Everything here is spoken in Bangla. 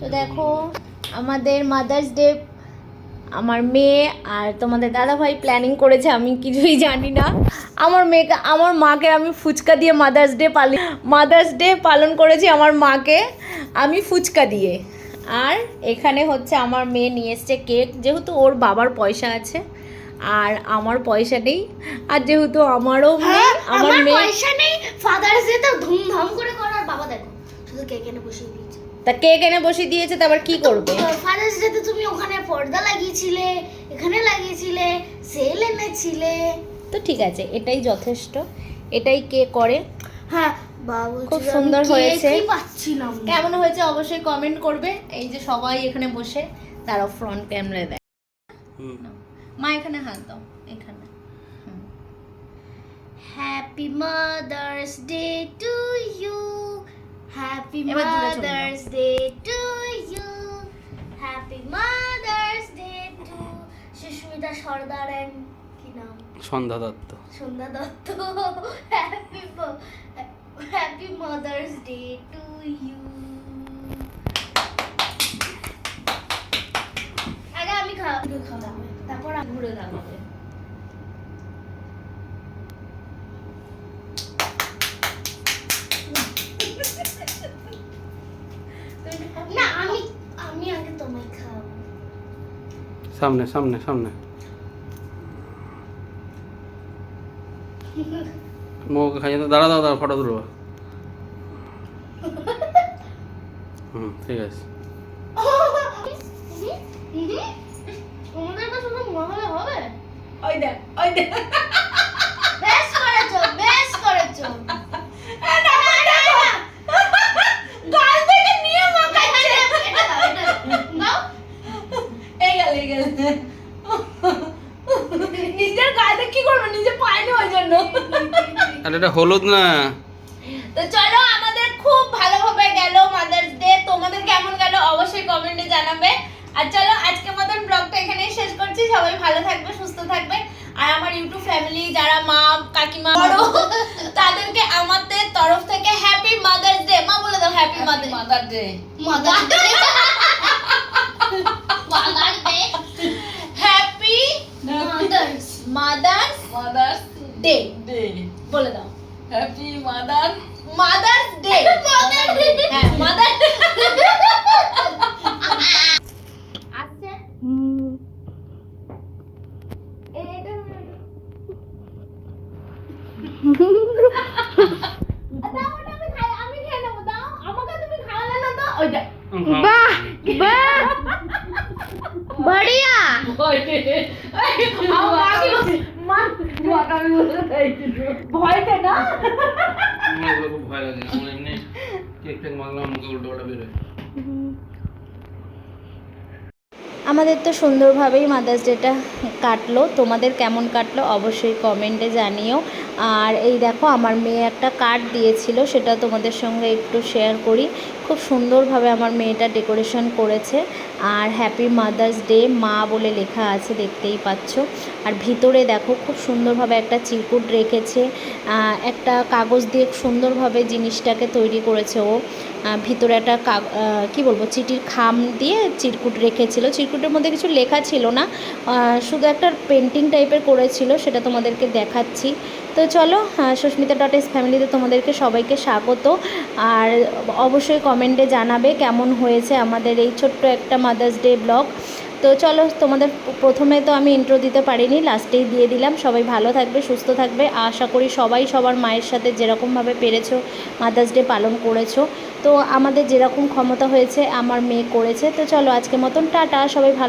তো দেখো আমাদের মাদার্স ডে আমার মেয়ে আর তোমাদের দাদাভাই প্ল্যানিং করেছে আমি কিছুই জানি না। আমার মেয়েকে আমার মাকে আমি ফুচকা দিয়ে মাদার্স ডে পালি মাদার্স ডে পালন করেছি আমার মাকে আমি ফুচকা দিয়ে। আর এখানে হচ্ছে আমার মেয়ে নিয়ে এসছে কেক যেহেতু ওর বাবার পয়সা আছে আর আমার পয়সা নেই আর যেহেতু আমারও মেয়ে হ্যাঁ, আমার আমার মেয়ে পয়সা নেই ফাদার্স ডে তো ধুমধাম করে করার। বাবা দেখো শুধু কেক এনে বসিয়ে তা কেক এনে বসিয়ে দিয়েছে তো আবার কি করবে? ফাদার্স ডে তে তুমি ওখানে পর্দা লাগিয়েছিলে এখানে লাগিয়েছিলে সেল এনেছিলে। তো ঠিক আছে এটাই যথেষ্ট। এটাই কে করে? হ্যাঁ খুব সুন্দর হয়েছে। কি। কেমন হয়েছে অবশ্যই কমেন্ট করবে। এই যে সবাই এখানে বসে তারা ফ্রন্ট ক্যামেরা দেয় মা এখানে হাত দাও এখানে। Happy mother's day to happy. Mother's day to you happy mother's day to Sushmita Sardar and কি নাম? Sandhya Dutta. Sandhya Dutta. Happy happy mother's day to you আগে আমি খাওয়া খাওয়া। তারপর আমি ঘুরে দাঁড়াবে। না আমি আমি আগে তোমায় খাওয়াবো। সামনে সামনে সামনে। মুখে খাইয়ে দাও দাঁড়া দাও দাঁড়া ফটো তুলবো। হুম ঠিক আছে। তোমাদের তো মহলে হবে। ওই দেখ ওই দেখ বেশ করেছ বেশ করেছ গাল থেকে নিয়ে মাখাচ্ছে এটা দাও, এটা দাও। এই গেল এই গেল নিজের গায়ে কি করবে? নিজে পায়নি ওই জন্য। আর এটা হলুদ না? তো চলো আমাদের খুব ভালোভাবে গেল মাদার্স ডে তোমাদের কেমন গেল অবশ্যই কমেন্টে জানাবে। আর চলো আজকের মতন ব্লগটা এখানেই শেষ করছি। সবাই ভালো থাকবে সুস্থ থাকবে। আর আমার ইউটিউব ফ্যামিলি যারা মা কাকিমা বড় তাদেরকে আমাদের তরফ থেকে হ্যাপি মাদার্স ডে মা বলে দাও happy mother mother day mother day mother day happy mother's mother's mother's day day বলে দাও happy mother mother's day Mother Day. হ্যাঁ মাদার আচ্ছা এটা দাও ওটা আমাদের তো সুন্দরভাবেই মাদার্স ডেটা কাটলো। তোমাদের কেমন কাটলো অবশ্যই কমেন্টে জানিও। আর এই দেখো, আমার মেয়ে একটা কার্ড দিয়েছিল, সেটা তোমাদের সঙ্গে একটু শেয়ার করি। খুব সুন্দরভাবে আমার মেয়েটা ডেকোরেশন করেছে। আর হ্যাপি মাদার্স ডে মা বলে লেখা আছে, দেখতেই পাচ্ছ। আর ভিতরে দেখো, খুব সুন্দরভাবে একটা চিরকুট রেখেছে। একটা কাগজ দিয়ে সুন্দরভাবে জিনিসটাকে তৈরি করেছে ও। ভিতরে একটা কি বলব, চিঠির খাম দিয়ে চিরকুট রেখেছিল। চিরকুটের মধ্যে কিছু লেখা ছিল না। শুধু একটা পেন্টিং টাইপের করেছিল, সেটা তোমাদেরকে দেখাচ্ছি। তো চলো সুস্মিতা ডট এস ফ্যামিলিতে তোমাদেরকে সবাইকে স্বাগত। আর অবশ্যই কমেন্টে জানাবে কেমন হয়েছে আমাদের এই ছোট্ট একটা মাদার্স ডে ব্লগ তো চলো, তোমাদের প্রথমে তো আমি ইন্ট্রো দিতে পারিনি লাস্টেই দিয়ে দিলাম। সবাই ভালো থাকবে, সুস্থ থাকবে। আশা করি সবাই সবার মায়ের সাথে যেরকমভাবে পেরেছ মাদার্স ডে পালন করেছ। তো আমাদের যেরকম ক্ষমতা হয়েছে, আমার মেয়ে করেছে। তো চলো আজকে মতন, টাটা। সবাই ভালো